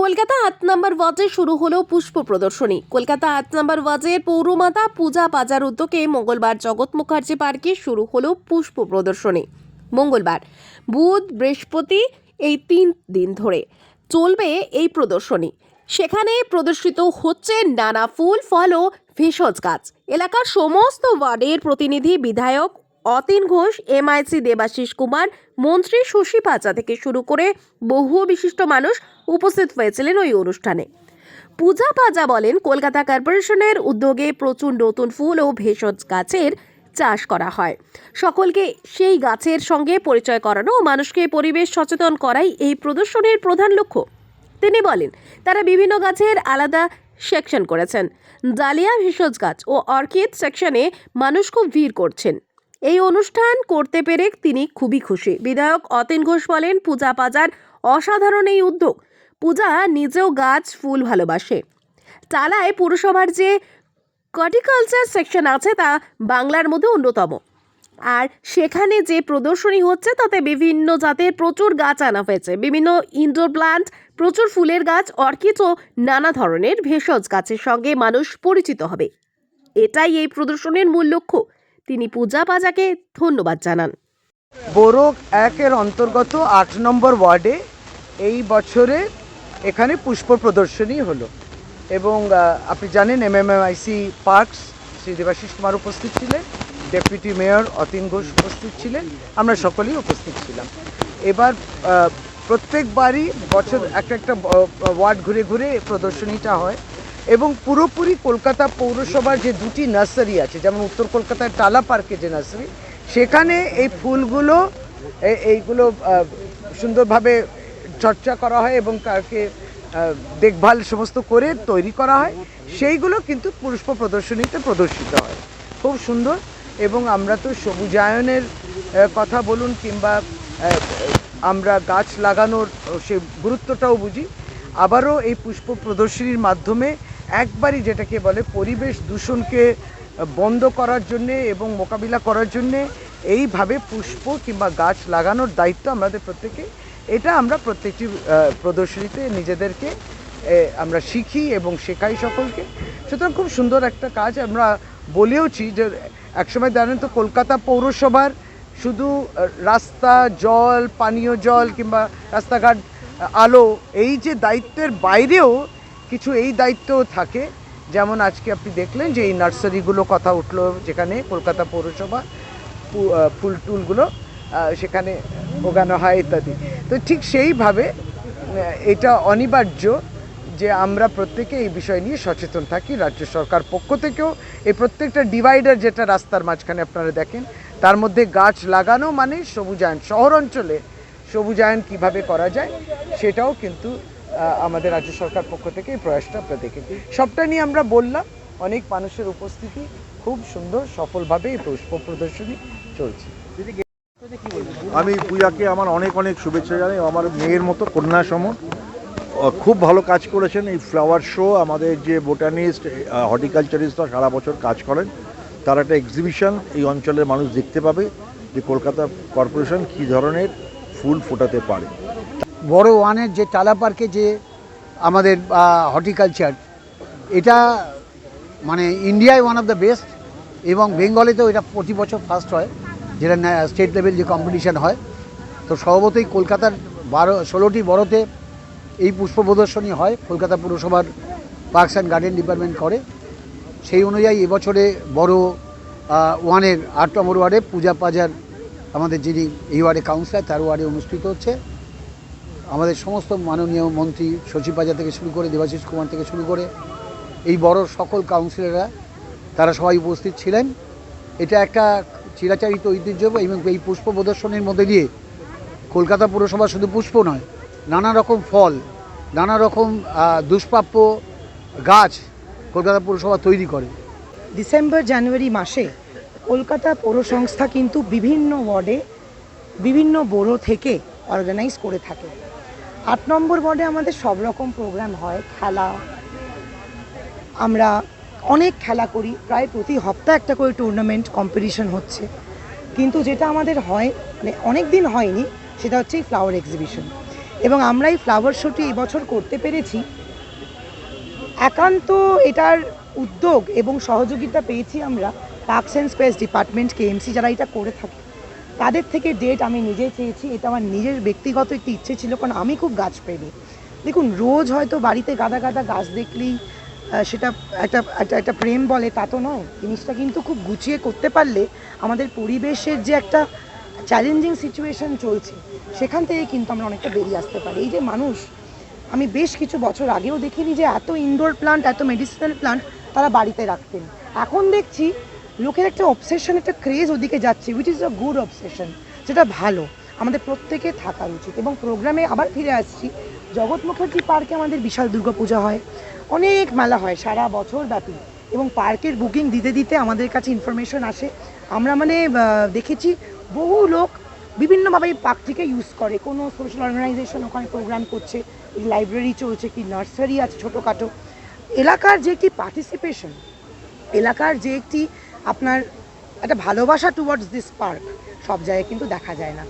কলকাতা আট নম্বর ওয়াজে শুরু হলো পুষ্প প্রদর্শনী। কলকাতা আট নম্বর ওয়ার্ডের পৌরমাতা পূজা বাজার উদ্যোগে মঙ্গলবার জগৎ মুখার্জি পার্কে শুরু হলো পুষ্প প্রদর্শনী। মঙ্গলবার, বুধ, বৃহস্পতি এই তিন দিন ধরে চলবে এই প্রদর্শনী। সেখানে প্রদর্শিত হচ্ছে নানা ফুল, ফল ও ভেষজ গাছ। এলাকার সমস্ত ওয়ার্ডের প্রতিনিধি, বিধায়ক অতীন ঘোষ, এমআইসি দেবাশিস কুমার, মন্ত্রী শশী পাচা থেকে শুরু করে বহু বিশিষ্ট মানুষ উপস্থিত হয়েছিলেন ওই অনুষ্ঠানে। পূজা পাজা বলেন, কলকাতা কর্পোরেশনের উদ্যোগে প্রচুর নতুন ফুল ও ভেষজ গাছের চাষ করা হয়। সকলকে সেই গাছের সঙ্গে পরিচয় করানো ও মানুষকে পরিবেশ সচেতন করাই এই প্রদর্শনীর প্রধান লক্ষ্য। তিনি বলেন, তারা বিভিন্ন গাছের আলাদা সেকশন করেছেন। ডালিয়া ভেষজ গাছ ও অর্কিড সেকশনে মানুষ খুব ভিড় করছেন। এই অনুষ্ঠান করতে পেরে তিনি খুবই খুশি। বিধায়ক অতীন ঘোষ বলেন, পূজা পাজার অসাধারণ এই উদ্যোগ। পূজা নিজেও গাছ, ফুল ভালোবাসে। টালায় পুরসভার যে কর্টিকালচার সেকশন আছে তা বাংলার মধ্যে অন্যতম। আর সেখানে যে প্রদর্শনী হচ্ছে, তাতে বিভিন্ন জাতের প্রচুর গাছ আনা হয়েছে। বিভিন্ন ইনডোর প্লান্ট প্রচুর ফুলের গাছ অর্কিড ও নানা ধরনের ভেষজ গাছের সঙ্গে মানুষ পরিচিত হবে। এটাই এই প্রদর্শনীর মূল লক্ষ্য। তিনি পূজা পাজাকে ধন্যবাদ জানান। বোরো একের অন্তর্গত আট নম্বর ওয়ার্ডে এই বছরে এখানে পুষ্প প্রদর্শনী হলো এবং আপনি জানেন এমএমআইসি পার্কস শ্রী দেবাশিস কুমার উপস্থিত ছিলেন, ডেপুটি মেয়র অতীন ঘোষ উপস্থিত ছিলেন, আমরা সকলেই উপস্থিত ছিলাম। এবার প্রত্যেকবারই বছর একটা একটা ওয়ার্ড ঘুরে ঘুরে প্রদর্শনীটা হয়। এবং পুরোপুরি কলকাতা পৌরসভার যে দুটি নার্সারি আছে যেমন উত্তর কলকাতায় টালা পার্কে যে নার্সারি সেখানে এই ফুলগুলো এইগুলো সুন্দরভাবে চর্চা করা হয় এবং আহ, দেখভাল সমস্ত করে তৈরি করা হয়। সেইগুলো কিন্তু পুষ্প প্রদর্শনীতে প্রদর্শিত হয়। খুব সুন্দর। এবং আমরা তো সবুজায়নের কথা বলুন কিংবা আমরা গাছ লাগানোর সে গুরুত্বটাও বুঝি। আবারও এই পুষ্প প্রদর্শনীর মাধ্যমে একবারই যেটাকে বলে পরিবেশ দূষণকে বন্ধ করার জন্যে এবং মোকাবিলা করার জন্যে এইভাবে পুষ্প কিংবা গাছ লাগানোর দায়িত্ব আমাদের প্রত্যেকে। এটা আমরা প্রত্যেকটি প্রদর্শনীতে নিজেদেরকে আমরা শিখি এবং শেখাই সকলকে। সুতরাং খুব সুন্দর একটা কাজ আমরা বলেওছি যে একসময় জানেন তো কলকাতা পৌরসভার শুধু রাস্তা, জল, পানীয় জল কিংবা রাস্তাঘাট, আলো, এই যে দায়িত্বের বাইরেও কিছু এই দায়িত্বও থাকে। যেমন আজকে আপনি দেখলেন যে এই নার্সারিগুলো কথা উঠল যেখানে, কলকাতা পৌরসভা ফুল টুলগুলো সেখানে ওগানো হয় ইত্যাদি। তো ঠিক সেইভাবে এটা অনিবার্য যে আমরা প্রত্যেকে এই বিষয় নিয়ে সচেতন থাকি, রাজ্য সরকার পক্ষ থেকেও। এই প্রত্যেকটা ডিভাইডার যেটা রাস্তার মাঝখানে আপনারা দেখেন, তার মধ্যে গাছ লাগানো মানে সবুজায়ন, শহর অঞ্চলে সবুজায়ন কীভাবে করা যায়, সেটাও কিন্তু আমাদের রাজ্য সরকার পক্ষ থেকে এই প্রয়াসটা আপনারা দেখেন সবটা নিয়ে আমরা বললাম, অনেক মানুষের উপস্থিতি খুব সুন্দর, সফলভাবে এই পুষ্প প্রদর্শনী চলছে। আমি পূজাকে আমার অনেক অনেক শুভেচ্ছা জানাই। আমার মেয়ের মতো কন্যা সম খুব ভালো কাজ করেছেন। এই ফ্লাওয়ার শো আমাদের যে বোটানিস্ট হর্টিকালচারিস্টরা সারা বছর কাজ করেন, তার একটা এক্সিবিশন এই অঞ্চলের মানুষ দেখতে পাবে যে কলকাতা কর্পোরেশন কী ধরনের ফুল ফোটাতে পারে। বড় ওয়ানের যে টালা পার্কে যে আমাদের হর্টিকালচার, এটা মানে ইন্ডিয়ায় ওয়ান অফ দ্য বেস্ট এবং বেঙ্গলেতেও এটা প্রতি বছর ফার্স্ট হয়, যেটা স্টেট লেভেল যে কম্পিটিশান হয়। তো স্বভাবতই কলকাতার বারো, ষোলোটি বড়তে এই পুষ্প প্রদর্শনী হয়, কলকাতা পুরসভার পার্কস অ্যান্ড গার্ডেন ডিপার্টমেন্ট করে। সেই অনুযায়ী এবছরে বড় ওয়ানের আট নম্বর ওয়ার্ডে পূজা পাজার আমাদের যিনি এই ওয়ার্ডে কাউন্সিলর তার ওয়ার্ডে অনুষ্ঠিত হচ্ছে। আমাদের সমস্ত মাননীয় মন্ত্রী, সচিব বাজার থেকে শুরু করে দেবাশিস কুমার থেকে শুরু করে এই বড় সকল কাউন্সিলররা, তারা সবাই উপস্থিত ছিলেন। এটা একটা চিরাচারিত ঐতিহ্য এবং এই পুষ্প প্রদর্শনীর মধ্যে দিয়ে কলকাতা পুরসভা শুধু পুষ্প নয়, নানা রকম ফল, নানা রকম দুষ্প্রাপ্য গাছ কলকাতা পুরসভা তৈরি করে। ডিসেম্বর, জানুয়ারি মাসে কলকাতা পৌরসংস্থা কিন্তু বিভিন্ন ওয়ার্ডে বিভিন্ন বোরো থেকে অর্গানাইজ করে থাকে। আট নম্বর ওয়ার্ডে আমাদের সব রকম প্রোগ্রাম হয়, খেলা। আমরা অনেক খেলা করি, প্রায় প্রতি হপ্তাহ একটা করে টুর্নামেন্ট কম্পিটিশন হচ্ছে। কিন্তু যেটা আমাদের হয় মানে অনেক দিন হয়নি, সেটা হচ্ছে এই ফ্লাওয়ার এক্সিবিশন এবং আমরা এই ফ্লাওয়ার শোটি এবছর করতে পেরেছি। একান্ত এটার উদ্যোগ এবং সহযোগিতা পেয়েছি আমরা parks and space department KMC যারা এটা করে থাকে। তাদের থেকে ডেট আমি নিজে চেয়েছি, এটা আমার নিজের ব্যক্তিগত একটি ইচ্ছে ছিল, কারণ আমি খুব গাছ প্রেমী। দেখুন, রোজ হয়তো বাড়িতে গাদা গাদা গাছ দেখলেই সেটা একটা একটা একটা প্রেম বলে, তা তো নয়। জিনিসটা কিন্তু খুব গুছিয়ে করতে পারলে আমাদের পরিবেশের যে একটা চ্যালেঞ্জিং সিচুয়েশন চলছে, সেখান থেকে কিন্তু আমরা অনেকটা বেরিয়ে আসতে পারি। এই যে মানুষ, আমি বেশ কিছু বছর আগেও দেখিনি যে এত ইনডোর প্লান্ট এত মেডিসিনাল প্লান্ট তারা বাড়িতে রাখতেন। এখন দেখছি লোকের একটা অবসেশন একটা ক্রেজ ওদিকে যাচ্ছে which is a good obsession যেটা ভালো। আমাদের প্রত্যেকে থাকা উচিত। এবং প্রোগ্রামে আবার ফিরে আসছি। জগৎ মুখার্জি পার্কে আমাদের বিশাল দুর্গাপূজা হয়। অনেক মেলা হয় সারা বছর ব্যাপী। এবং পার্কের বুকিং দিতে দিতে আমাদের কাছে ইনফরমেশন আসে। আমরা মানে দেখেছি বহু লোক বিভিন্নভাবে এই পার্কটিকে ইউজ করে। কোনো সোশ্যাল অর্গানাইজেশন ওখানে প্রোগ্রাম করছে লাইব্রেরি চলছে কি নার্সারি আছে ছোটোখাটো। এলাকার যে একটি পার্টিসিপেশন এলাকার যে একটি আপনার একটা ভালোবাসা টুয়ার্ডস দিস পার্ক সব জায়গায় কিন্তু দেখা যায় না।